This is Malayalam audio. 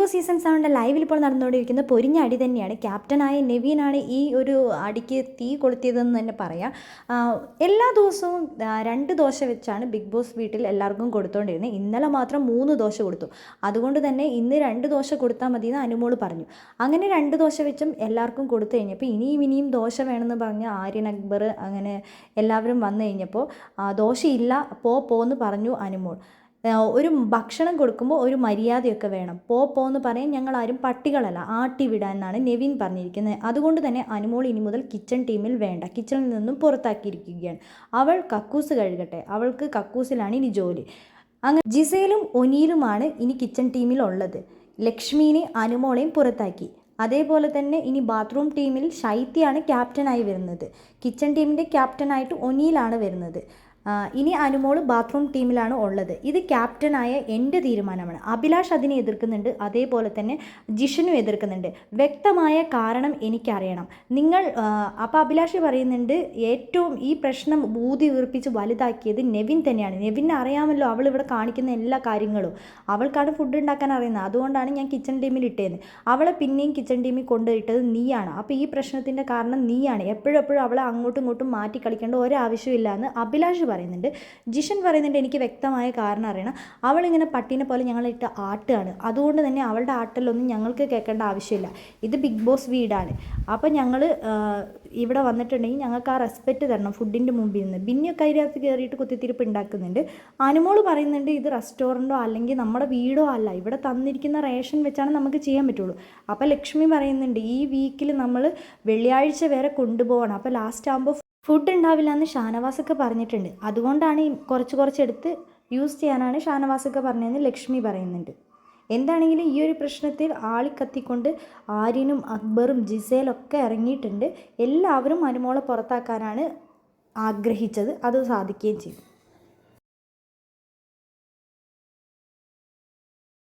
ബോസ് സീസൺ സെവന്റെ ലൈവിൽ ഇപ്പോൾ നടന്നുകൊണ്ടിരിക്കുന്ന പൊരിഞ്ഞ അടി തന്നെയാണ്. ക്യാപ്റ്റനായ നെവീനാണ് ഈ ഒരു അടിക്ക് തീ കൊളുത്തിയതെന്ന് തന്നെ പറയാം. എല്ലാ ദിവസവും രണ്ട് ദോശ വെച്ചാണ് ബിഗ് ബോസ് വീട്ടിൽ എല്ലാവർക്കും കൊടുത്തുകൊണ്ടിരുന്നത് ഇന്നലെ മാത്രം മൂന്ന് ദോശ കൊടുത്തു. അതുകൊണ്ട് തന്നെ ഇന്ന് രണ്ട് ദോശ കൊടുത്താൽ മതി എന്ന് അനുമോൾ പറഞ്ഞു. അങ്ങനെ രണ്ട് ദോശ വെച്ചും എല്ലാവർക്കും കൊടുത്തു കഴിഞ്ഞപ്പോൾ ഇനിയും ഇനിയും ദോശ വേണമെന്ന് പറഞ്ഞ് ആര്യൻ അക്ബർ അങ്ങനെ എല്ലാവരും വന്നു കഴിഞ്ഞപ്പോൾ ദോശയില്ല പോ പോന്ന് പറഞ്ഞു അനുമോൾ. ഒരു ഭക്ഷണം കൊടുക്കുമ്പോൾ ഒരു മര്യാദയൊക്കെ വേണം. പോ പോന്ന് പറയാൻ ഞങ്ങൾ ആരും പട്ടികളല്ല. ആട്ടി വിടാൻ എന്നാണ് നെവിൻ പറഞ്ഞിരിക്കുന്നത്. അതുകൊണ്ട് തന്നെ അനുമോൾ ഇനി മുതൽ കിച്ചൺ ടീമിൽ വേണ്ട. കിച്ചണിൽ നിന്നും പുറത്താക്കിയിരിക്കുകയാണ്. അവൾ കക്കൂസ് കഴുകട്ടെ. അവൾക്ക് കക്കൂസിലാണ് ഇനി ജോലി. അങ്ങനെ ജിസയിലും ഒനിയിലുമാണ് ഇനി കിച്ചൺ ടീമിൽ ഉള്ളത്. ലക്ഷ്മീനെ അനുമോളെയും പുറത്താക്കി. അതേപോലെ തന്നെ ഇനി ബാത്റൂം ടീമിൽ ശൈത്യാണ് ക്യാപ്റ്റനായി വരുന്നത്. കിച്ചൺ ടീമിന്റെ ക്യാപ്റ്റനായിട്ട് ഒനിയിലാണ് വരുന്നത്. ഇനി അനുമോൾ ബാത്റൂം ടീമിലാണ് ഉള്ളത്. ഇത് ക്യാപ്റ്റനായ എന്റെ തീരുമാനമാണ്. അഭിലാഷ് അതിനെ എതിർക്കുന്നുണ്ട് അതേപോലെ തന്നെ ജിഷനും എതിർക്കുന്നുണ്ട്. വ്യക്തമായ കാരണം എനിക്കറിയണം. നിങ്ങൾ അപ്പോൾ അഭിലാഷ് പറയുന്നുണ്ട് ഏറ്റവും ഈ പ്രശ്നം ഊതി വീർപ്പിച്ച് വലുതാക്കിയത് നെവിൻ തന്നെയാണ്. നെവിനെ അറിയാമല്ലോ അവൾ ഇവിടെ കാണിക്കുന്ന എല്ലാ കാര്യങ്ങളും. അവൾക്കാണ് ഫുഡ് ഉണ്ടാക്കാൻ അറിയുന്നത്. അതുകൊണ്ടാണ് ഞാൻ കിച്ചൺ ടീമിൽ ഇട്ടേന്ന്. അവളെ പിന്നെയും കിച്ചൺ ടീമിൽ കൊണ്ടുപോയിട്ടത് നീയാണ്. അപ്പോൾ ഈ പ്രശ്നത്തിന്റെ കാരണം നീയാണ്. എപ്പോഴും എപ്പോഴും അവളെ അങ്ങോട്ടും ഇങ്ങോട്ടും മാറ്റി കളിക്കേണ്ട ഒരാവശ്യമില്ല എന്ന് അഭിലാഷ് പറയുന്നുണ്ട്. ജിഷൻ പറയുന്നുണ്ട് എനിക്ക് വ്യക്തമായ കാരണം അറിയണം. അവളിങ്ങനെ പട്ടീനെ പോലെ ഞങ്ങളിട്ട് ആട്ടാണ്. അതുകൊണ്ട് തന്നെ അവളുടെ ആട്ടലൊന്നും ഞങ്ങൾക്ക് കേൾക്കേണ്ട ആവശ്യമില്ല. ഇത് ബിഗ് ബോസ് വീടാണ്. അപ്പോൾ ഞങ്ങൾ ഇവിടെ വന്നിട്ടുണ്ടെങ്കിൽ ഞങ്ങൾക്ക് ആ റെസ്പെക്റ്റ് തരണം ഫുഡിന്റെ മുമ്പിൽ നിന്ന്. ബിന്നിയൊക്കെ അതിനകത്ത് കയറിയിട്ട് കുത്തിത്തിരിപ്പ് ഉണ്ടാക്കുന്നുണ്ട്. അനുമോൾ പറയുന്നുണ്ട് ഇത് റെസ്റ്റോറന്റോ അല്ലെങ്കിൽ നമ്മുടെ വീടോ അല്ല. ഇവിടെ തന്നിരിക്കുന്ന റേഷൻ വെച്ചാണ് നമുക്ക് ചെയ്യാൻ പറ്റുള്ളൂ. അപ്പോൾ ലക്ഷ്മി പറയുന്നുണ്ട് ഈ വീക്കിൽ നമ്മൾ വെള്ളിയാഴ്ച വരെ കൊണ്ടുപോകണം. അപ്പോൾ ലാസ്റ്റ് ആകുമ്പോൾ ഫുഡ് ഉണ്ടാവില്ല എന്ന് ഷാനവാസൊക്കെ പറഞ്ഞിട്ടുണ്ട്. അതുകൊണ്ടാണ് കുറച്ച് എടുത്ത് യൂസ് ചെയ്യാനാണ് ഷാനവാസൊക്കെ പറഞ്ഞതെന്ന് ലക്ഷ്മി പറയുന്നുണ്ട്. എന്താണെങ്കിലും ഈ ഒരു പ്രശ്നത്തിൽ ആളിക്കത്തിക്കൊണ്ട് ആര്യനും അക്ബറും ജിസേലൊക്കെ ഇറങ്ങിയിട്ടുണ്ട്. എല്ലാവരും അനുമോളെ പുറത്താക്കാനാണ് ആഗ്രഹിച്ചത്. അത് സാധിക്കുകയും ചെയ്തു.